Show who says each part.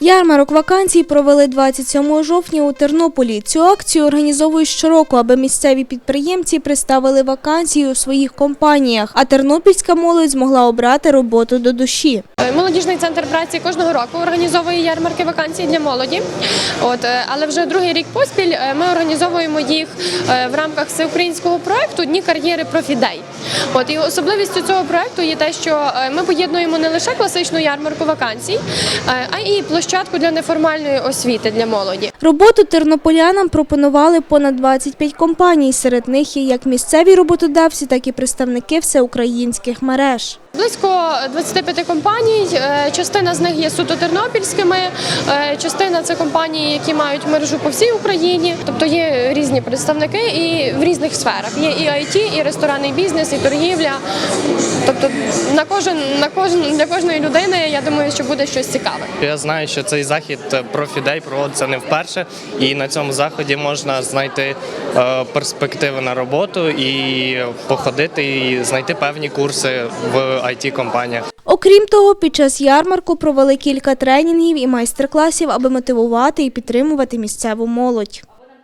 Speaker 1: Ярмарок вакансій провели 27 жовтня у Тернополі. Цю акцію організовують щороку, аби місцеві підприємці представили вакансії у своїх компаніях, а тернопільська молодь змогла обрати роботу до душі.
Speaker 2: Е, Молодіжний центр праці кожного року організовує ярмарки вакансій для молоді. От, е, але вже другий рік поспіль е, ми організовуємо їх в рамках всеукраїнського проекту Дні кар'єри Профідей. От і особливістю цього проекту є те, що е, ми поєднуємо не лише класичну ярмарку вакансій, е, а і площадку для неформальної освіти для молоді.
Speaker 1: Роботу тернополянам пропонували понад 25 компаній. Серед них є як місцеві роботодавці, так і представники всеукраїнських мереж.
Speaker 2: Близько 25 компаній. е, Частина з них є суто тернопільськими, частина це компанії, які мають мережу по всій Україні. Тобто є різні представники і в різних сферах. Є і IT, і ресторанний бізнес, і торгівля. Тобто на кожен на кожен для кожної людини я думаю, що буде щось цікаве.
Speaker 3: Я знаю, що цей захід е, профідей проводиться не вперше, і на цьому заході можна знайти е, перспективи на роботу і походити і знайти певні курси в it компаніях
Speaker 1: Окрім того, під час ярмарку провели кілька тренінгів і майстер-класів, аби мотивувати і підтримувати місцеву молодь.